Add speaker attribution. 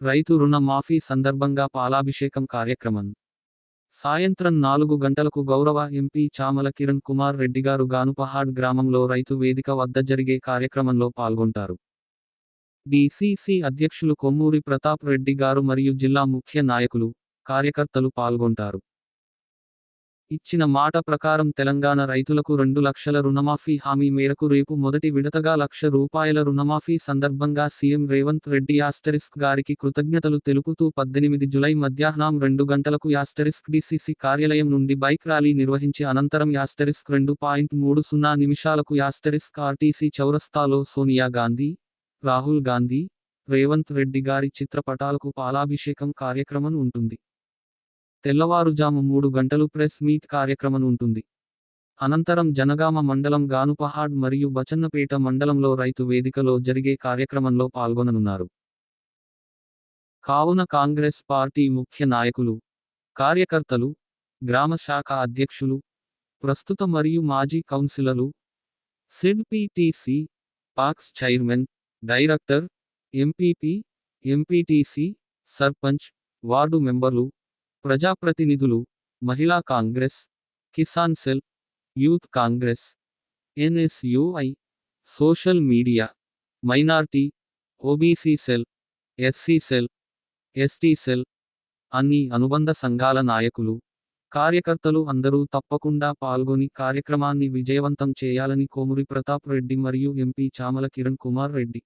Speaker 1: రైతు రుణ మాఫీ సందర్భంగా పాలాభిషేకం కార్యక్రమం. సాయంత్రం నాలుగు గంటలకు గౌరవ ఎంపీ చామల కిరణ్ కుమార్ రెడ్డి గారు గానుపహాడ్ గ్రామంలో రైతు వేదిక వద్ద జరిగే కార్యక్రమంలో పాల్గొంటారు. డిసిసి అధ్యక్షులు కొమ్మూరి ప్రతాప్ రెడ్డి గారు మరియు జిల్లా ముఖ్య నాయకులు కార్యకర్తలు పాల్గొంటారు. ఇచ్చిన మాట ప్రకారం తెలంగాణ రైతులకు రెండు లక్షల రుణమాఫీ హామీ మేరకు రేపు మొదటి విడతగా లక్ష రూపాయల రుణమాఫీ సందర్భంగా సీఎం రేవంత్ రెడ్డి యాస్టరిస్క్ గారికి కృతజ్ఞతలు తెలుపుతూ పద్దెనిమిది జులై మధ్యాహ్నం రెండు గంటలకు యాస్టరిస్క్ డిసిసి కార్యాలయం నుండి బైక్ ర్యాలీ నిర్వహించి అనంతరం యాస్టరిస్క్ రెండు పాయింట్ మూడు సున్నా నిమిషాలకు యాస్టరిస్క్ ఆర్టీసీ చౌరస్తాలో సోనియా గాంధీ రాహుల్ గాంధీ రేవంత్ రెడ్డి గారి చిత్రపటాలకు పాలాభిషేకం కార్యక్రమం ఉంటుంది. తెల్లవారుజాము మూడు గంటలు ప్రెస్ మీట్ కార్యక్రమం ఉంటుంది అనంతరం జనగామ మండలం గానుపహాడ్ మరియు బచన్నపేట మండలంలో రైతు వేదికలో జరిగే కార్యక్రమంలో పాల్గొననున్నారు. కావున కాంగ్రెస్ పార్టీ ముఖ్య నాయకులు కార్యకర్తలు గ్రామ శాఖ అధ్యక్షులు ప్రస్తుత మరియు మాజీ కౌన్సిలర్లు Sid PTC PACS chairman director MPP MPTC sarpanch ward మెంబర్లు ప్రజాప్రతినిధులు Mahila Congress Kisan cell youth Congress NSUI social media minority OBC cell SC cell ST cell అన్ని అనుబంధ సంఘాల నాయకులు కార్యకర్తలు అందరూ తప్పకుండా పాల్గొని కార్యక్రమాన్ని విజయవంతం చేయాలని కోమురి ప్రతాప్ రెడ్డి మరియు ఎంపీ చామల కిరణ్ కుమార్ రెడ్డి.